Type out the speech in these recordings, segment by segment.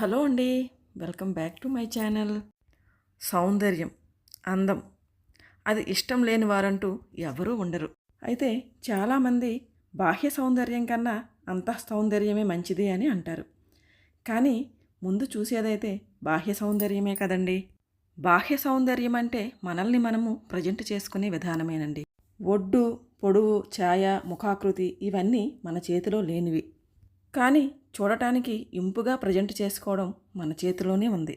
Hello అండి. Welcome back to my channel. సౌందర్యం అందం. అది ఇష్టం లేని వారంటూ ఎవరూ ఉండరు. అయితే చాలామంది బాహ్య సౌందర్యం కన్నా అంతః సౌందర్యమే మంచిది అని అంటారు. కానీ ముందు చూసేదైతే బాహ్య సౌందర్యమే కదండి. బాహ్య సౌందర్యం అంటే మనల్ని మనము ప్రజెంట్ చేసుకునే విధానమేనండి. ఒడ్డు పొడవు ఛాయ ముఖాకృతి ఇవన్నీ మన చేతిలో లేనివి. కానీ చూడటానికి ఇంపుగా ప్రజెంట్ చేసుకోవడం మన చేతిలోనే ఉంది.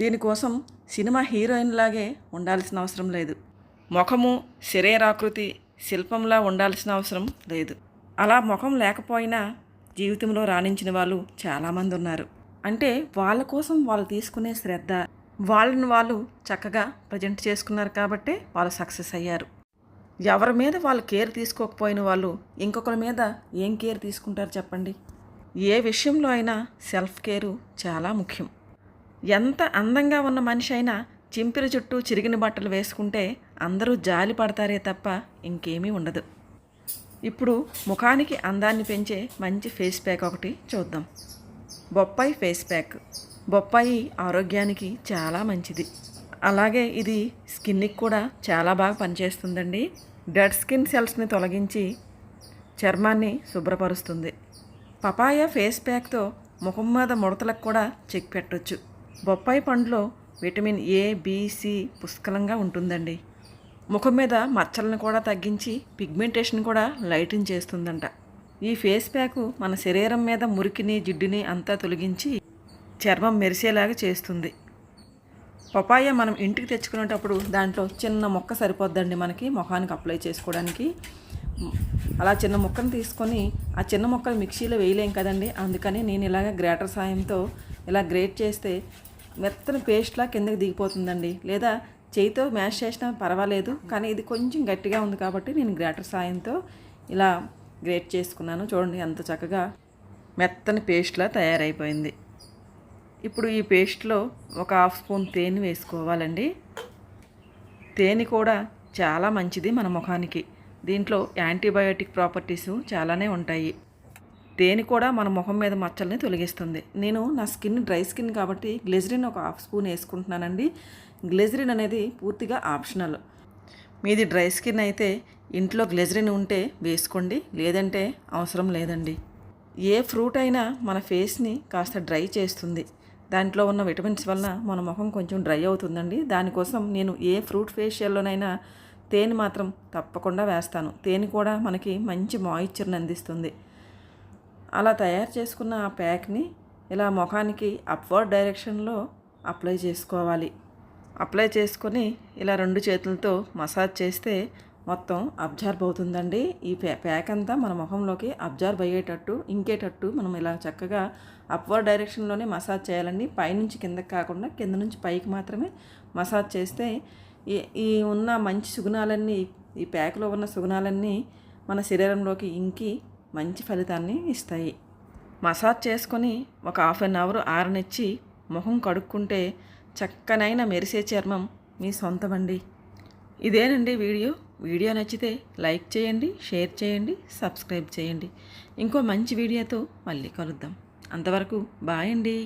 దీనికోసం సినిమా హీరోయిన్ లాగే ఉండాల్సిన అవసరం లేదు. ముఖము శరీరాకృతి శిల్పంలా ఉండాల్సిన అవసరం లేదు. అలా ముఖం లేకపోయినా జీవితంలో రాణించిన వాళ్ళు చాలామంది ఉన్నారు అంటే వాళ్ళ కోసం వాళ్ళు తీసుకునే శ్రద్ధ వాళ్ళని వాళ్ళు చక్కగా ప్రజెంట్ చేసుకున్నారు కాబట్టే వాళ్ళు సక్సెస్ అయ్యారు. ఎవరి మీద వాళ్ళు కేర్ తీసుకోకపోయిన వాళ్ళు ఇంకొకరి మీద ఏం కేర్ తీసుకుంటారు చెప్పండి? ఏ విషయంలో అయినా సెల్ఫ్ కేరు చాలా ముఖ్యం. ఎంత అందంగా ఉన్న మనిషి అయినా చింపిరి చుట్టూ చిరిగిన బట్టలు వేసుకుంటే అందరూ జాలి పడతారే తప్ప ఇంకేమీ ఉండదు. ఇప్పుడు ముఖానికి అందాన్ని పెంచే మంచి ఫేస్ ప్యాక్ ఒకటి చూద్దాం. బొప్పాయి ఫేస్ ప్యాక్. బొప్పాయి ఆరోగ్యానికి చాలా మంచిది. అలాగే ఇది స్కిన్కి కూడా చాలా బాగా పనిచేస్తుందండి. డెడ్ స్కిన్ సెల్స్ని తొలగించి చర్మాన్ని శుభ్రపరుస్తుంది. పపాయ ఫేస్ ప్యాక్తో ముఖం మీద ముడతలకు కూడా చెక్ పెట్టొచ్చు. బొప్పాయి పండులో విటమిన్ ఏ బిసి పుష్కలంగా ఉంటుందండి. ముఖం మీద మచ్చలను కూడా తగ్గించి పిగ్మెంటేషన్ కూడా లైటింగ్ చేస్తుందంట. ఈ ఫేస్ ప్యాక్ మన శరీరం మీద మురికిని జిడ్డుని అంతా తొలగించి చర్మం మెరిసేలాగా చేస్తుంది. పపాయ మనం ఇంటికి తెచ్చుకునేటప్పుడు దాంట్లో చిన్న మొక్క సరిపోద్దండి మనకి ముఖానికి అప్లై చేసుకోవడానికి. అలా చిన్న ముక్కను తీసుకొని ఆ చిన్న ముక్కలు మిక్సీలో వేయలేం కదండి. అందుకని నేను ఇలాగ గ్రేటర్ సాయంతో ఇలా గ్రేట్ చేస్తే మెత్తని పేస్ట్లా కిందకి దిగిపోతుందండి. లేదా చేయితో మ్యాష్ చేసినా పర్వాలేదు కానీ ఇది కొంచెం గట్టిగా ఉంది కాబట్టి నేను గ్రేటర్ సాయంతో ఇలా గ్రేట్ చేసుకున్నాను. చూడండి ఎంత చక్కగా మెత్తని పేస్ట్లా తయారైపోయింది. ఇప్పుడు ఈ పేస్ట్లో ఒక హాఫ్ స్పూన్ తేనె వేసుకోవాలండి. తేనె కూడా చాలా మంచిది మన ముఖానికి. దీంట్లో యాంటీబయోటిక్ ప్రాపర్టీస్ చాలానే ఉంటాయి. తేనె కూడా మన ముఖం మీద మచ్చల్ని తొలగిస్తుంది. నేను నా స్కిన్ డ్రై స్కిన్ కాబట్టి గ్లెజరిన్ ఒక హాఫ్ స్పూన్ వేసుకుంటున్నానండి. గ్లెజరిన్ అనేది పూర్తిగా ఆప్షనల్. మీది డ్రై స్కిన్ అయితే ఇంట్లో గ్లెజరిన్ ఉంటే వేసుకోండి లేదంటే అవసరం లేదండి. ఏ ఫ్రూట్ అయినా మన ఫేస్ని కాస్త డ్రై చేస్తుంది. దాంట్లో ఉన్న విటమిన్స్ వలన మన ముఖం కొంచెం డ్రై అవుతుందండి. దానికోసం నేను ఏ ఫ్రూట్ ఫేషియల్లోనైనా తేనె మాత్రం తప్పకుండా వేస్తాను. తేనె కూడా మనకి మంచి మాయిశ్చర్ని అందిస్తుంది. అలా తయారు చేసుకున్న ఆ ప్యాక్ని ఇలా ముఖానికి అప్వర్డ్ డైరెక్షన్లో అప్లై చేసుకోవాలి. అప్లై చేసుకొని ఇలా రెండు చేతులతో మసాజ్ చేస్తే మొత్తం అబ్జర్వ్ అవుతుందండి. ఈ ప్యాక్ అంతా మన ముఖంలోకి అబ్జర్వ్ అయ్యేటట్టు ఇంకేటట్టు మనం ఇలా చక్కగా అప్వర్డ్ డైరెక్షన్లోనే మసాజ్ చేయాలండి. పైనుంచి కిందకి కాకుండా కింద నుంచి పైకి మాత్రమే మసాజ్ చేస్తే ఈ ఈ ఉన్న మంచి సుగుణాలన్నీ ఈ ప్యాక్లో ఉన్న సుగుణాలన్నీ మన శరీరంలోకి ఇంకి మంచి ఫలితాన్ని ఇస్తాయి. మసాజ్ చేసుకొని ఒక హాఫ్ అన్ అవర్ ఆరనిచ్చి మొహం కడుక్కుంటే చక్కనైన మెరిసే చర్మం మీ సొంతమండి. ఇదేనండి వీడియో. వీడియో నచ్చితే లైక్ చేయండి షేర్ చేయండి సబ్స్క్రైబ్ చేయండి. ఇంకో మంచి వీడియోతో మళ్ళీ కలుద్దాం. అంతవరకు బాయ్ అండి